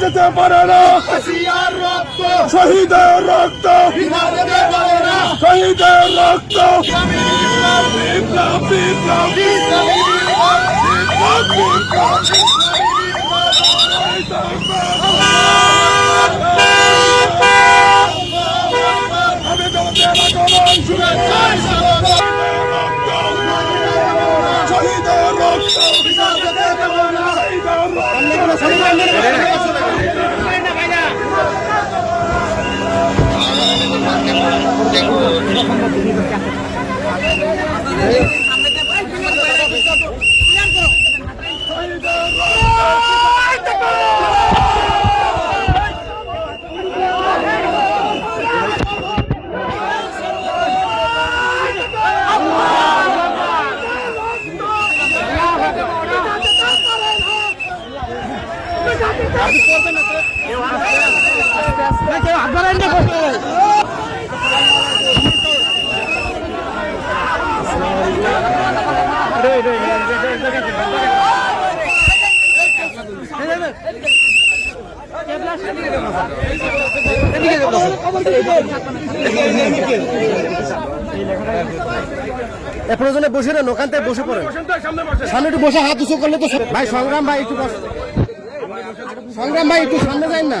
যেতে পারে না। শহীদের রক্ত। শহীদের রক্ত। বিপ্লব। বিপ্লব। বিপ্লব। প্রয়োজনে বসে না ওখান বসে পড়েন। সামনে একটু বসে, হাত উঁচু করলে তো ভাই, সংগ্রাম ভাই, একটু সংগ্রাম ভাই, একটু সামনে যাই না।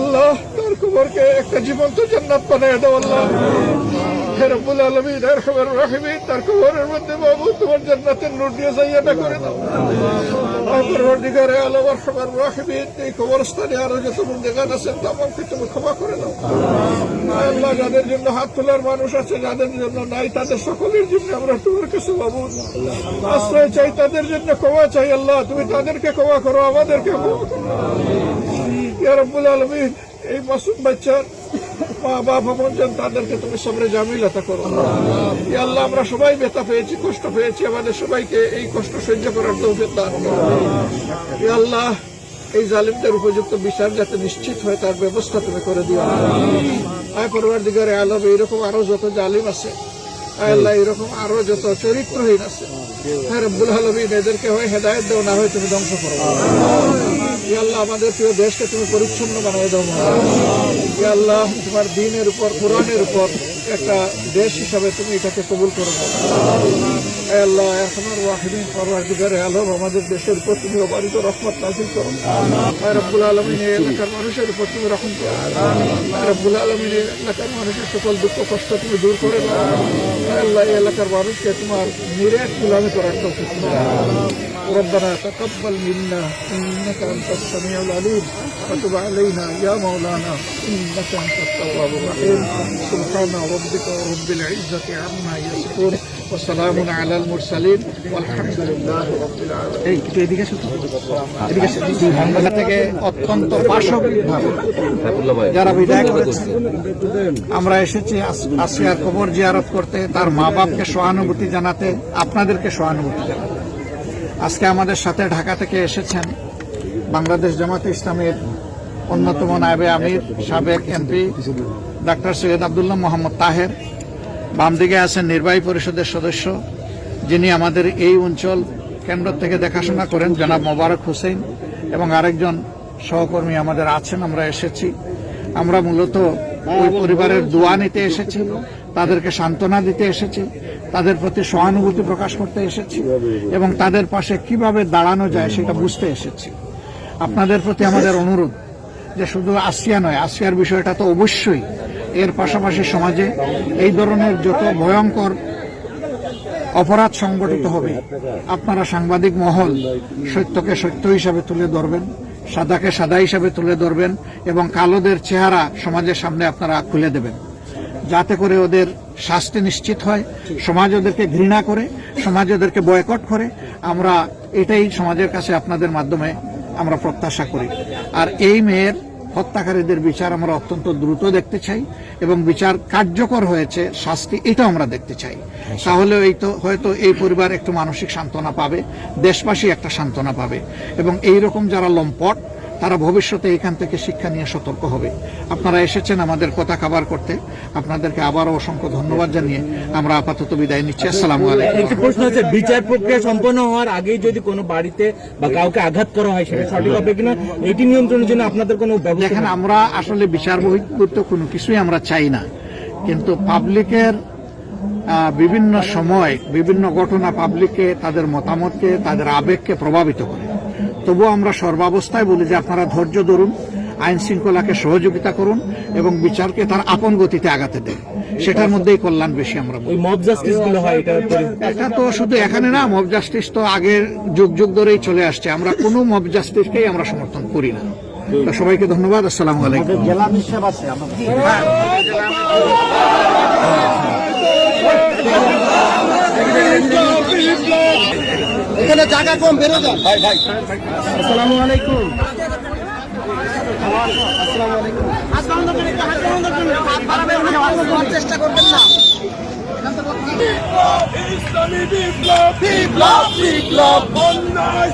আল্লাহ, তার একটা জীবন্ত জান্নাত বানিয়ে দাও, আল্লাহ। রব্বুল আলামিন রহমান রাহিমিন, তার কুবরের মধ্যে বাবু তোমার জান্নাতের নূর দিয়ে জায়গাটা করে দাও। আর রহমান রাহিমিন, এই কবরস্থানে আরও যত জায়গা আছেন তামামকে তুমি ক্ষমা করে দাও। যাদের জন্য হাত তোলার মানুষ আছে, যাদের জন্য নাই, তাদের সকলের জন্য আমরা তোমার কাছে বাবু আশ্রয় চাই তাদের জন্য, ক্ষমা চাই আল্লাহ। তুমি তাদেরকে ক্ষমা করো, আমাদেরকে আলমিন, এই মাসুম বাচ্চার মা, বাপ আপনজন তাদেরকে তুমি সবরে জামিলাতা করো। আল্লাহ, আমরা সবাই ব্যথা পেয়েছি, কষ্ট পেয়েছি, আমাদের সবাইকে এই কষ্ট সহ্য করার তৌফিক দান আল্লাহ এই জালিমদের উপযুক্ত বিচার যাতে নিশ্চিত হয়, তার ব্যবস্থা তুমি করে দিও। আয় পরিবার দিগারে আলম এইরকম আরও যত জালিম আছে আল্লাহ, এরকম আরও যত চরিত্রহীন আছে হ্যাঁ রব্বুল আলমিন, এদেরকে হয় হেদায়ত দেও, না হয় তুমি ধ্বংস করো। আল্লাহ, আমাদের প্রিয় দেশকে তুমি পরিচ্ছন্ন বানিয়ে দাও আল্লাহ, তোমার দিনের উপর, কোরআনের উপর একটা দেশ হিসাবে তুমি এটাকে কবুল করো আল্লাহ এখনার ওয়াহিদিন পরওয়ারদিগারে আলম আমাদের দেশের উপর তুমি অবারিত রহমত নাজিল করো। রব্বুল আলমিন এলাকার মানুষের উপর তুমি রহম করো। রব্বুল আলমিন এলাকার মানুষের সকল দুঃখ কষ্ট তুমি দূর করে আল্লাহ এলাকার মানুষকে তোমার নিরেট গুলামি করার তো রব্বানা তাকাব্বাল মিন্না السميع العليم وتب علينا يا مولانا انك انت التواب الرحيم سبحان ربك رب العزه عما يصفون وسلام على المرسلين والحمد لله رب العالمين এই একটু এদিকে আসো তো। এদিকে আসো। বাংলা থেকে অত্যন্ত পার্শ্ববিকভাবে যারা বিদায় করেছে আমরা এসেছি আস- আসিয়ার কবর জিয়ারত করতে তার মা বাপকে সহানুভূতি জানাতে আপনাদেরকে সহানুভূতি জানাতে আজকে আমাদের সাথে ঢাকা থেকে এসেছেন বাংলাদেশ জামাতে ইসলামের অন্যতম নায়েবে আমির, সাবেক এমপি ডাক্তার সৈয়দ আবদুল্লাহ মোহাম্মদ তাহের বাম দিকে আছেন নির্বাহী পরিষদের সদস্য, যিনি আমাদের এই অঞ্চল কেন্দ্র থেকে দেখাশোনা করেন, জনাব মোবারক হোসেন, এবং আরেকজন সহকর্মী আমাদের আছেন, আমরা এসেছি। আমরা মূলত ওই পরিবারের দোয়া নিতে এসেছি, তাদেরকে সান্ত্বনা দিতে এসেছি, তাদের প্রতি সহানুভূতি প্রকাশ করতে এসেছি, এবং তাদের পাশে কীভাবে দাঁড়ানো যায় সেটা বুঝতে এসেছি। আপনাদের প্রতি আমাদের অনুরোধ যে শুধু আসিয়া নয়, আসিয়ার বিষয়টা তো অবশ্যই। এর পাশাপাশি সমাজে এই ধরনের যত ভয়ঙ্কর অপরাধ সংগঠিত হবে, আপনারা সাংবাদিক মহল সত্যকে সত্য হিসাবে তুলে ধরবেন, সাদাকে সাদা হিসাবে তুলে ধরবেন এবং কালোদের চেহারা সমাজের সামনে আপনারা খুলে দেবেন। যাতে করে ওদের শাস্তি নিশ্চিত হয়, সমাজ ওদেরকে ঘৃণা করে, সমাজ ওদেরকে বয়কট করে। আমরা এটাই সমাজের কাছে আপনাদের মাধ্যমে আমরা প্রত্যাশা করি। আর এই মেয়ের হত্যাকারীদের বিচার আমরা অত্যন্ত দ্রুত দেখতে চাই এবং বিচার কার্যকর হয়েছে শাস্তি এটা আমরা দেখতে চাই। তাহলে এই তো হয়তো এই পরিবার একটু মানসিক সান্ত্বনা পাবে দেশবাসী একটা সান্ত্বনা পাবে। এবং এই রকম যারা লম্পট তারা ভবিষ্যতে এখান থেকে শিক্ষা নিয়ে সতর্ক হবে। আপনারা এসেছেন আমাদের কথা কাবার করতে। আপনাদেরকে আবারও অসংখ্য ধন্যবাদ জানিয়ে আমরা আপাতত বিদায় নিচ্ছি। আসসালামু একটি প্রশ্ন হচ্ছে বিচার প্রক্রিয়া সম্পন্ন হওয়ার আগেই যদি কোনো বাড়িতে বা কাউকে আঘাত করা হয় সেটা সঠিক হবে কিনা এটি নিয়ন্ত্রণের জন্য আপনাদের কোনো দেখেন আমরা আসলে বিচার বহির্ভূত কোনো কিছুই আমরা চাই না। কিন্তু পাবলিকের বিভিন্ন সময় বিভিন্ন ঘটনা পাবলিককে তাদের মতামতকে তাদের আবেগকে প্রভাবিত করে। তবুও আমরা সর্বাবস্থায় বলি যে আপনারা ধৈর্য ধরুন আইন শৃঙ্খলাকে সহযোগিতা করুন এবং বিচারকে তার আপন গতিতে আগাতে দেন। সেটার মধ্যেই কল্যাণ বেশি আমরা মব জাস্টিসগুলো হয় এটা এটা তো শুধু এখানে না মব জাস্টিস তো আগের যুগ যুগ ধরেই চলে আসছে। আমরা কোনো মব জাস্টিসকেই আমরা সমর্থন করি না। তো সবাইকে ধন্যবাদ আসসালামু আলাইকুম। এখানে জায়গা কম বেরো যান আসসালামু আলাইকুম। চেষ্টা করবেন না বিপ্লব বিপ্লব বিপ্লব অন্যায়